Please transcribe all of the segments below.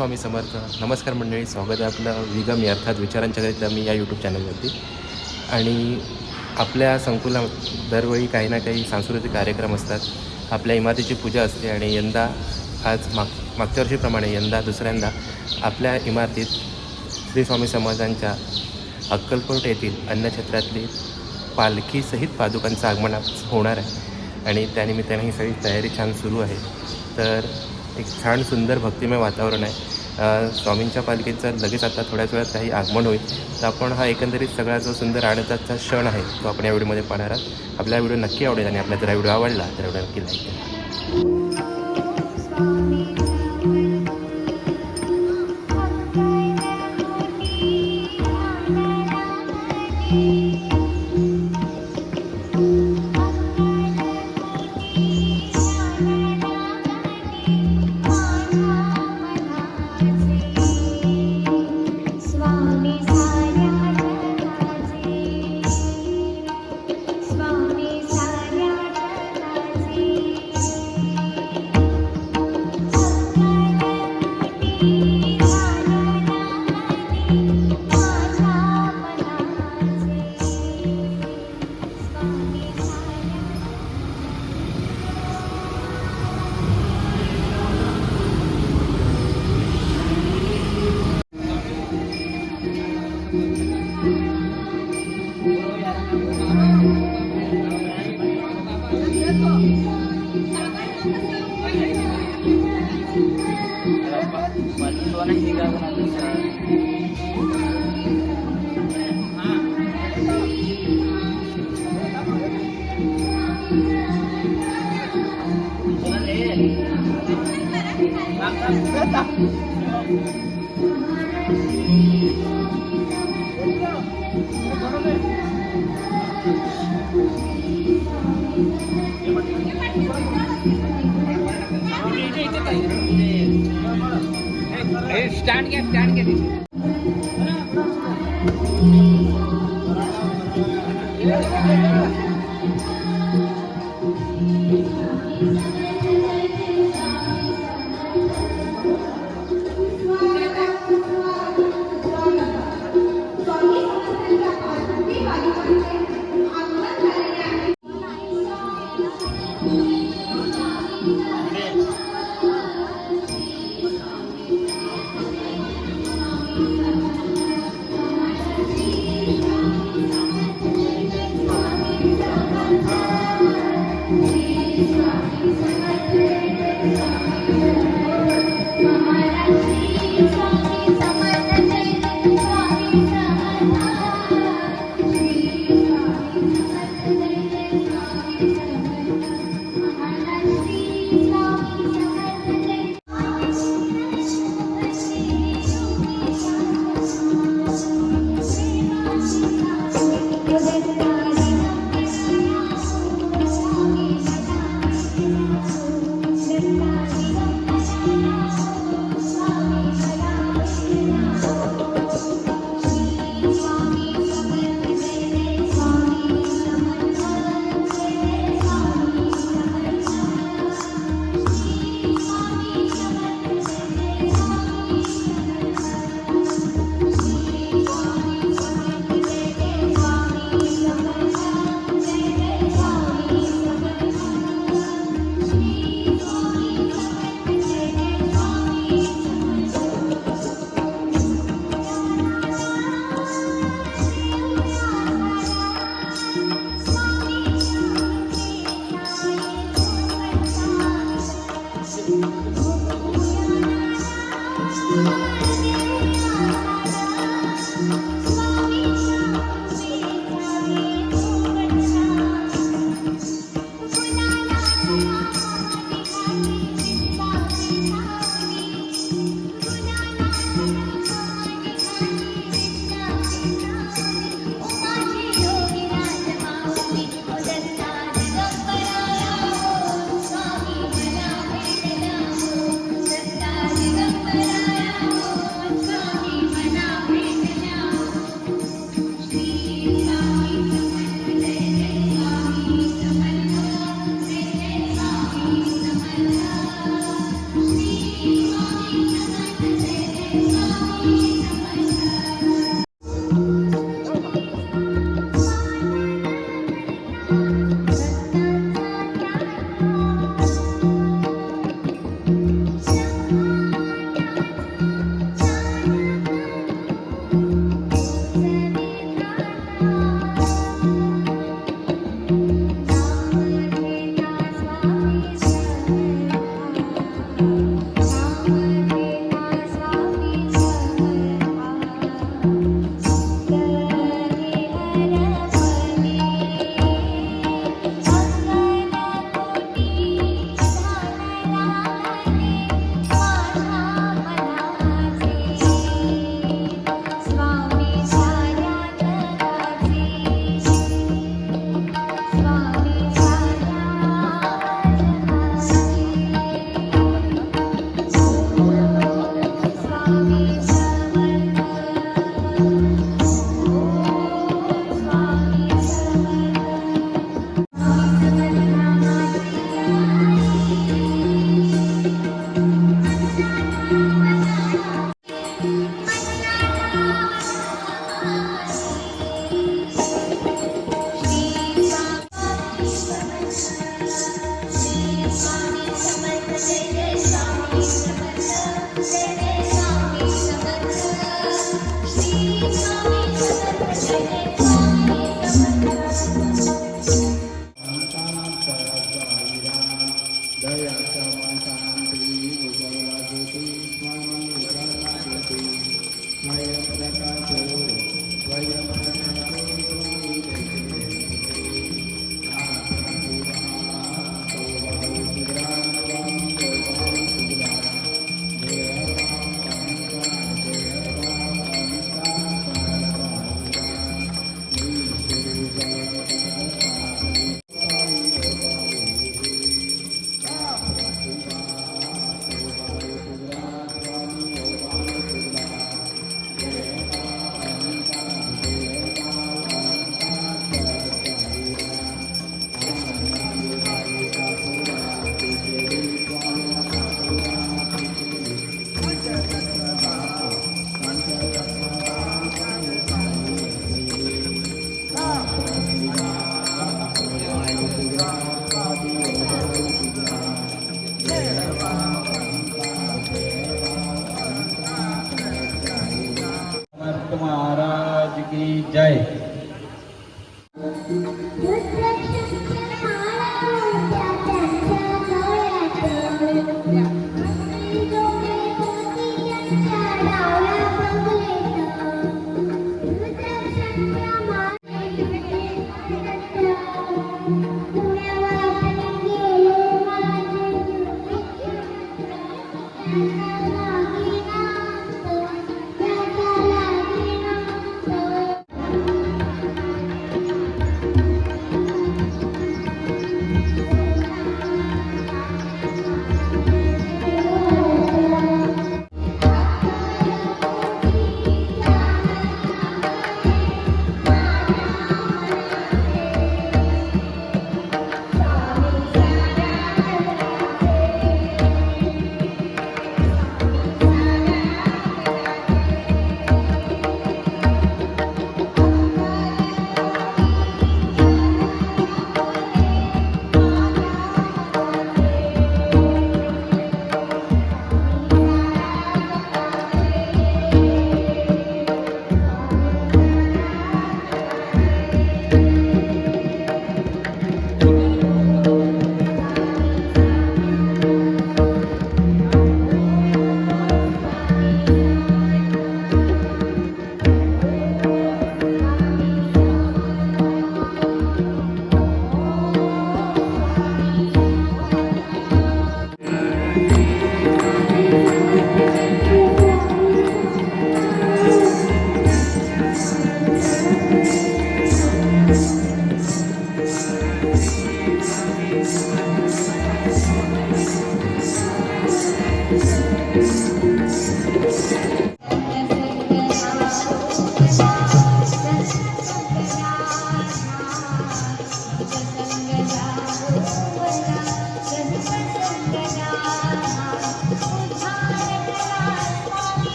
स्वामी समर्थ. नमस्कार मंडळी स्वागत आहे आपलं विगम अर्थात विचारांच्या करिता मी या यूट्यूब चॅनलवरती आणि आपल्या संकुला दरवेळी काही ना काही सांस्कृतिक कार्यक्रम असतात. आपल्या इमारतीची पूजा असते आणि यंदा आज माग मागच्या वर्षीप्रमाणे यंदा दुसऱ्यांदा आपल्या इमारतीत श्री स्वामी समाजांच्या अक्कलकोट येथील अन्नक्षेत्रातली पालखीसहित पादुकांचं आगमन होणार आहे. आणि त्यानिमित्ताने ही सगळी तयारी छान सुरू आहे. तर एक छान सुंदर भक्तिमय वातावरण आहे. स्वामींच्या पालखीचं लगेच आता थोड्याच वेळात काही आगमन होईल. तर आपण हा एकंदरीत सगळा जो सुंदर आनंदाचा क्षण आहे तो आपण या व्हिडिओमध्ये पाहणार आहात. आपला व्हिडिओ नक्की आवडेल आणि आपला जर हा व्हिडिओ आवडला तर व्हिडिओ नक्की लाईक करा. orang juga kurang bisa Thank you. Stand કે સ્ટાન્ડ કે દીધી મહારાજ કી જય.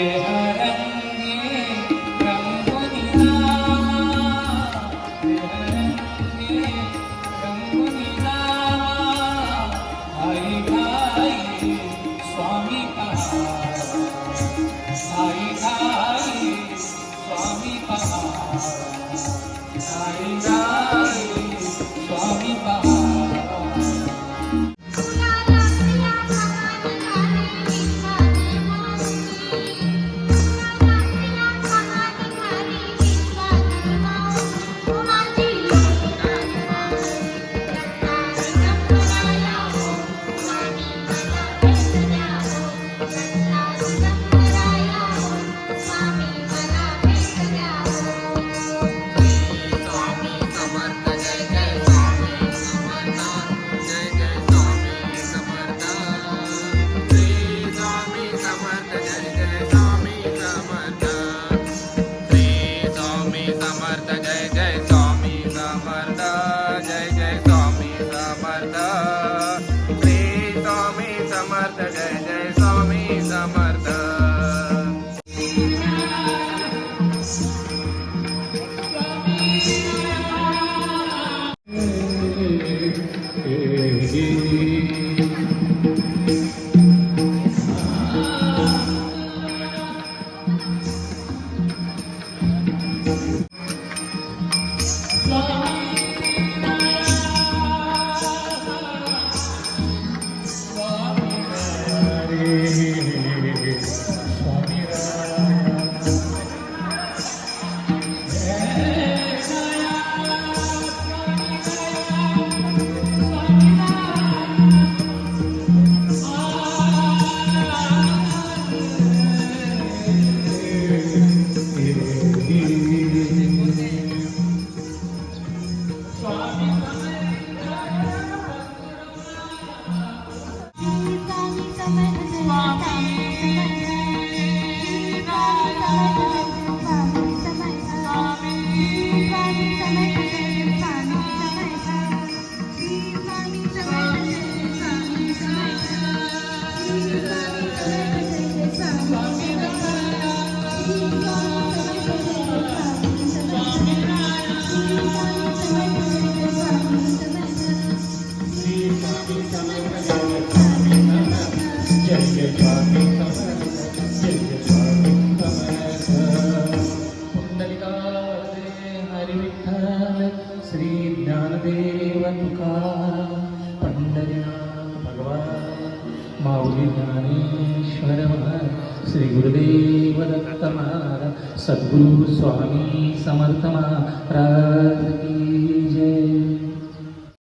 Yeah. Música